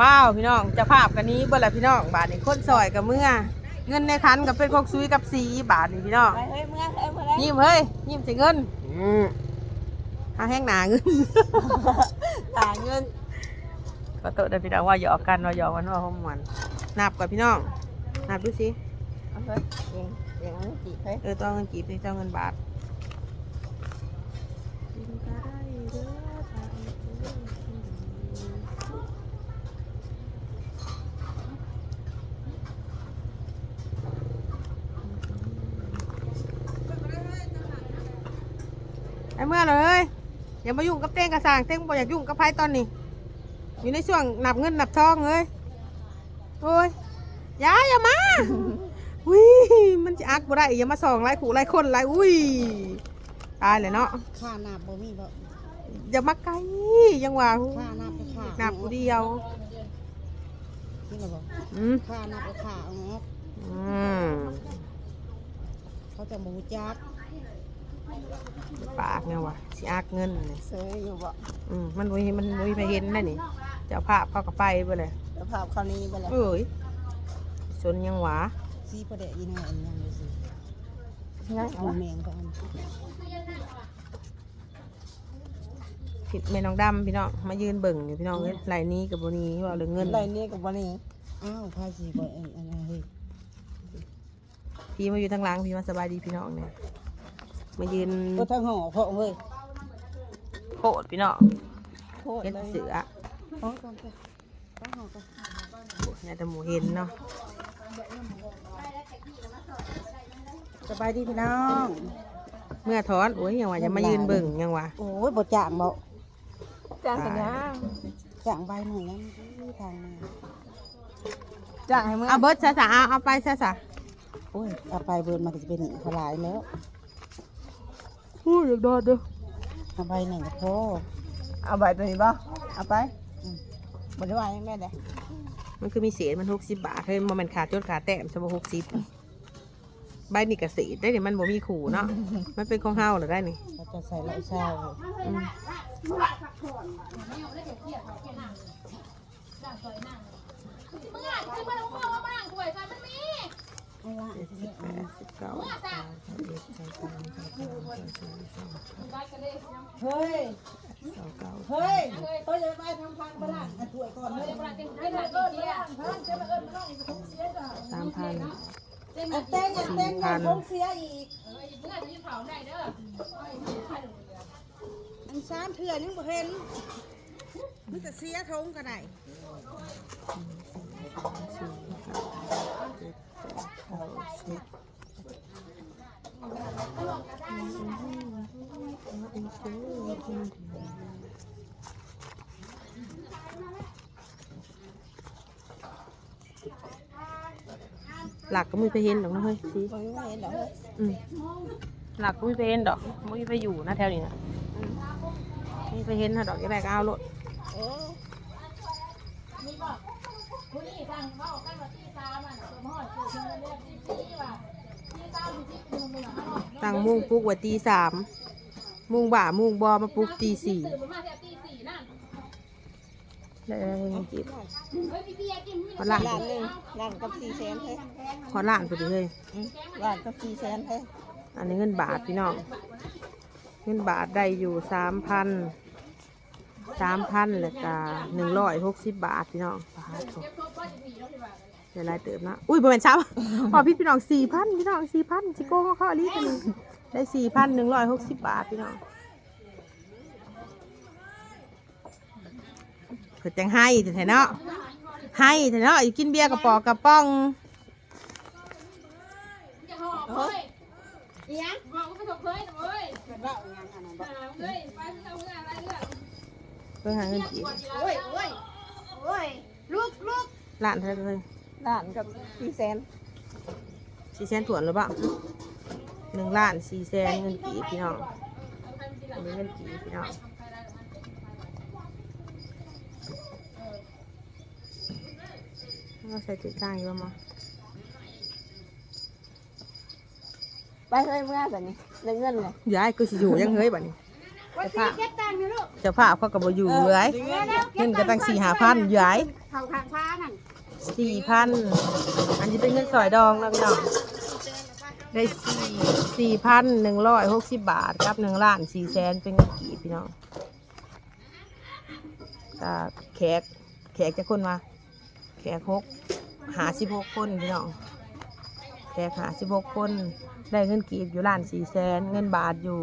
ว้าวพี่น้องเจะภาพกันนี้เบ่ละพี่น้องบาทนี่คนซอยกับเมื่อ เงินในคันกับเป็นกกซุยกับสีบาทนี่พี่น้องไปเฮ้ยเมื่อเฮ้ยเมื่อไรยิ้มเฮ้ยยิ้มใส่เงินอืมหาแห้งหนาเงินหาเงินขอโทษนะพี่น้องว่าหยอกกันว่าหยอกกันว่าห้องมันนับกับพี่น้องนับดูสิเอาเฮ้ยเองเองเอาเงินจีบเฮ้ยเออต้องเงินกีบนี่เจ้าเงินบาทไอ้ เมื่อเลยอย่ามายุ่งกับเต้งกระสางเต้งบ่อยากยุ่งกับไพ่ตอนนี้ อยู่ในช่วงนับเงินนับทองเลยโอ้ยอยาอย่ามาอุ้ยมันจะอักบ่ได้อย่ามาส่องไล่ขู่ไล่คนไล่อุ้ยตายเลยเนาะค่านับบ่มีบ่อย่ามาไกลยังว่าหูค่านับก็ค่านับกูเดียวนี่เราบอกอืมค่านับก็ค่าเอาเนาะอืมเขาจะมูจัก ปากไงวะสิอักเงินนี่เซยอยู่บ่อืมมันบ่มีมันบ่มีไปเห็นได้นี่เจ้าภาพเขาก็ไปไปเลยสภาพคราวนี้ไปแล้วเอ้ยสนยังหวาซีประเดะยีน่าอันยังเลยสิเอาแมงไปอันผิดแม่น้องดำพี่น้องมายืนเบิ่งอยู่พี่น้องเอ้ยไหลนี้กับบ่นี้ว่าเรื่องเงินไรเนี่ยกับวันนี้อ้าวภาษีบ่อันอันนั้นเฮ้ย พี่มาอยู่ทางหลังพี่มาสบายดีพี่น้องเนี่ย มายืนก็ทั้งห่อเพาะเฮ้ยโคตรพี่น้องโคตรเห็นเลยเสือต้องก่อนไปต้องห่อก่อนเนี่ยแต่หมูเห็นเนาะสบายดีพี่น้อง เมื่อถอนโอ้ยยังว่าจะมายืนเบิ่งยังว่าโอ้ยบ่จ่างบ่จ้างสัญญาจ่างใบหน่อยนั้นทางมาจ้างให้มึงเอาเบิร์ดซะสะเอาเอาไปซะสะโอ้ยเอาไปเบิร์นมันก็จะเป็นหนึ่งทลายแล้ว พูดอยากโดดเด้อเอาใบหนึ่งก็พอเอาใบตัวนี้ป่ะเอาไปบ่ได้ว่ายังแม่เด้มันคือมีเศษมันหกสิบบาทเฮ้ยมันขาดจดขาแต้มสมหกสิบใบนี่กระสีได้เนี่ยมันบ่มีขู่เนาะมันเป็นของเฮาเหรอได้นี่เราจะใส่เหล้าเช้าอืมเมื่อคือเมื่อเราเอามานั่งถวยใส่มันมี เจ็ดสิบแปดสิบเก้าสามสิบเอ็ดสามสามสามสามสามสามเฮ้ยสามเก้าเฮ้ยเฮ้ยจะไปทำพังปละอะถ้วยก่อนเฮ้ยให้ถ่ายกินเสียสามพันเอาเต้นเต้นอย่าคงเสียอีกเมื่อจะยืนเผาได้เด้ออันสามเถื่อนยังบ่เห็นมันจะเสียทงก็ได้สี่ห้า เจ็ดแปดเก้าสิหลักก็ไม่ไปเห็นหรอกนะเฮ้ยสิบ่ยังไม่เห็นดอกเฮ้ยอืมหลักก็ไม่ไปเห็นดอกไม่ไปอยู่นะแถวนี้นะไม่ไปเห็นนะดอกยังไงก็เอาโลด โอ้ผู้นี้สั่งว่าออกกันว่าที่สามอะตัวหม้อเกิดเงินเรียกที่สี่ว่ะที่สามที่สี่มันเหมือนห้องตั้งมุงปลุกไว้ตีสามมุงบ่ามุงบอมาปลุกตีสี่ตื่นมาแค่ตีสี่นั่นได้ได้เงินจีบเฮ้ยพี่พี่กินขอหลานล้านหนึ่งล้านกับสี่แสนเฮ้ยขอหล้านไปดิเลยอืมล้านกับสี่แสนเฮ้ยอันนี้เงินบาทพี่น้อง เงินบาทได้อยู่สามพัน สามพันแล้วก็หนึ่งร้อยหกสิบบาทพี่น้องบาทเดี๋ยวรายเติมนะอุ้ยประมาณเช้าพอพี่พี่น้องสี่พันพี่น้องสี่พันชิโก้เขาเข้าอันนี้กันได้สี่พันหนึ่งร้อยหกสิบบาทพี่น้องเกิดจังให้แต่เนาะให้แต่เนาะอยู่กินเบียร์กระป๋อกกระป๋องเฮ้ยอีหยังห่อก็ไปถกเฮ้ยเฮ้ยเล่อนนั้นบ่เฮ้ยไปเอาเรื่อะไรเรื่องเพื่อหาเงินจีบโอ้ยโอ้ยโอ้ยลูกลูกล้านเท่าไหร่เลยล้านกับสี่แสนสี่แสนถวนหรือเปล่าหนึ่งล้านสี่แสนเงินกีบพี่น้องอันนี้เงินกีบพี่น้องเราใส่ติดตั้งอยู่มั้งไปเฮ้ยเมื่อแบบนี้ได้เงินเลยย้ายก็สิอยู่ยังเฮ้ยบัด นี้วันที่เก็บตังค์นะลูกเจ้าภาพเขาก็บ่อยู่เอ้ยเงินก็ตั้งสี่ห้าพันย้ายทเขาข้างฟ้านั่นสี่พันอันนี้เป็นเงินสอยดองนะพี่น้องได้สี่สี่พันหนึ่งร้อยหกสิบบาทกับหนึ่งล้านสี่แสนเป็นเงินกี่พี่น้องก็แขกแขกจะคนมาแขกหกหาสิบหกคนพี่น้องแขกหาสิบหกคน ได้เงินกีบอยู่ล้านสี่แสนเงินบาทอยู่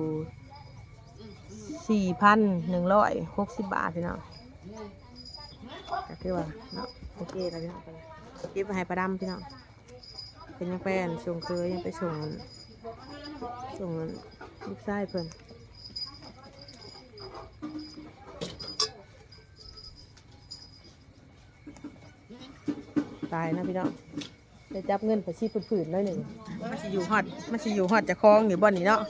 สี่พันหนึ่งร้อยหกสิบบาทพี่น้องก็คือว่าเนาะโอเคแล้วพี่น้องเก็บไว้ให้ประดำพี่น้องเป็นยังแป้นส่งเคยยังไปส่งส่งลูกชายเพิ่นตายนะพี่น้องไปจับเงินไปซีผืนๆหน่อยหนึ่งมันสิอยู่ฮอดมันสิอยู่ฮอดจะคล้องอยู่บ่อนนี้เนาะ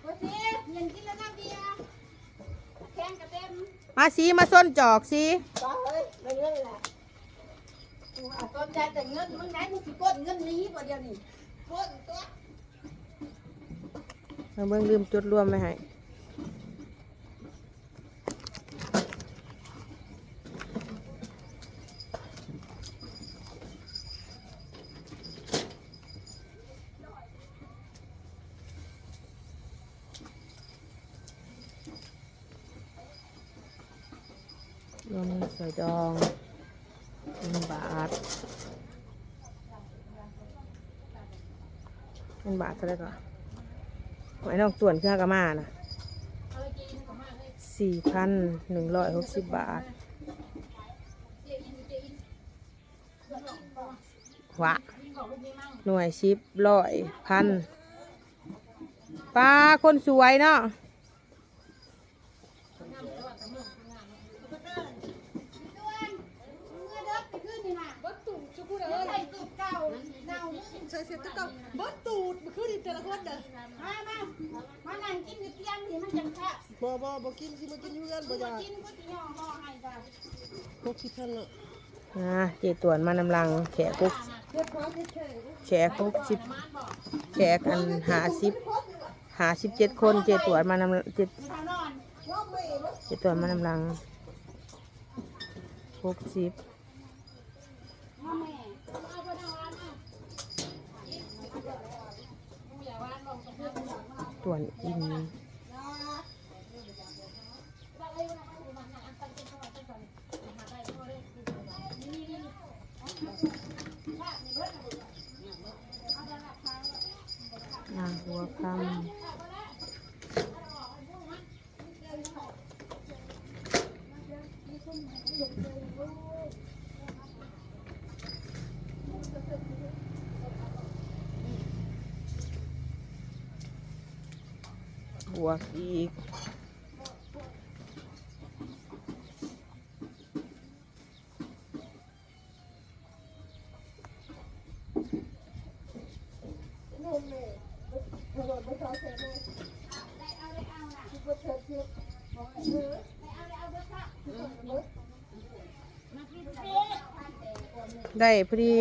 โอ้สิเงินกินแล้วน้ำเบียร์แข้งกระเต็ มมาซีมาส้นจอกซีบ้าเฮ้ยไม่เงินแหละกูอาสนใจแต่เงินมึงไหนมึงสิกดเงินนี้บ่เดียวนี่กดตัวมาเบิ่งลืมจุดรวมไว้ให้ รวมสวยดองหนึ่งบาทหนึ่งบาทเท่าไหร่ก่อนหอยนองต่วนเครื่องกระมานะสี่พันหนึ่งร้อยหกสิบบาทวะหน่วยชิปร้อยพันปลาคนสวยเนาะ ใส่เสร็จก็บดตูดมาขึ้นอีกแต่ละคนเด้อมามามานั่งกินอยู่เตียงนี่มันจังแค่บ่บ่บ่กินสิมากินอยู่เรือนบ่อยากกินก๋วยเตี๋ยวห่อให้จ้ะหกสิบพันละนะเจตวนมานำลังแขกกุ๊กเรียบร้อยเฉยแขกกุ๊กสิบแขกอันหาสิบหาสิบเจ็ดคนเจตวนมานำเจเจตวนมานำลังหกสิบ มาแม่ ต่วนอินนางหัวคำ บวกอีก ได้พอดี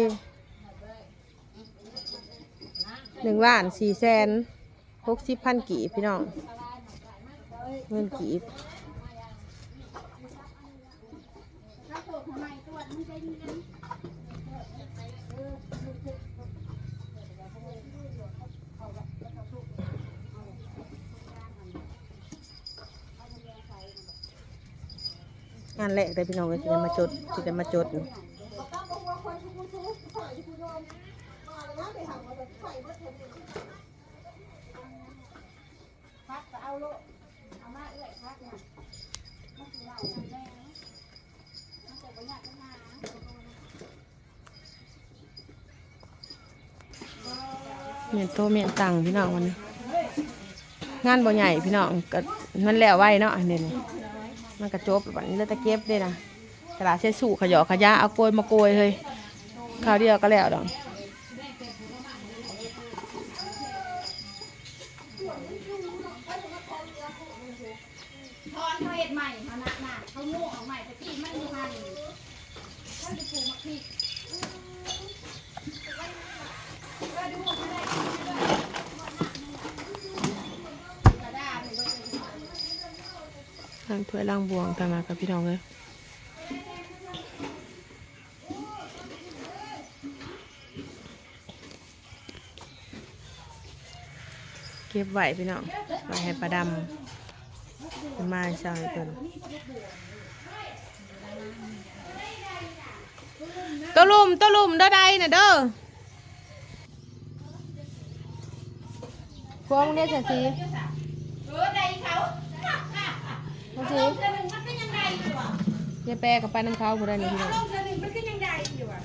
หนึ่งล้านสี่แสน หกสิบพันกีบพี่น้องเงินกีบงานแหลกเลยพี่น้องจะมาจดจะมาจด โลเอามาเอื้อยพักนะมันสิเล่าแม่มันจะบ่ยากปัญหาเมียนโตเมียนตังพี่น้องวันนี้ งานบ่ใหญ่พี่น้องก็มันแล้วไว้เนาะเด่นมันกระจบวันนี้แล้วตะเก็บด้วยนะตลาดเชสูขยอขยะเอาโกยมาโกยเลยคราวเดียวก็แล้วดอก อนเขาเฮ็ดใหม่เขาหนักหนักเขาโม่ออกใหม่แต่ที่มันอยู่หันเขาจะปลูกมะพริกก็ดูเขาได้กระดาษเลยล้างถ้วยล้างบวงตามมากับพี่น้องเลยเก็บไว้พี่น้องไว้ให้ปลาดำ มันมาให้เช้าให้เพิ่นตัวลุ่มตัวลุ่มเด้อใดน่ะเด้อฟองเนี่ยจะสีเออใดเขามาสีเดือนหนึ่งมันก็ยังใดอยู่อะอย่าแปรกับไปน้ำเขาผู้ได้นี่พี่น้อง ลงเดือนหนึ่งมันก็ยังใดอยู่อะ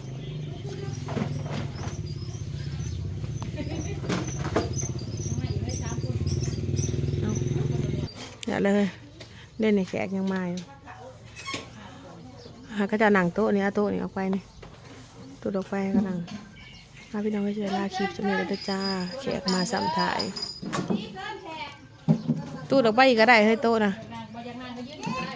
อย่าเลยเล่นในแขกยังมาอยู่ก็จะหนังโต๊ะนี้โต๊ะนี้ออกไปนี่โต๊ะออกไปก็นั่งมาพี่น้องก็จะลาคลิปจะมีแล้วเด้อจ้าแขกมาสัมถ่ายตู้ออกไปอีกก็ได้ให้โต๊ะนะ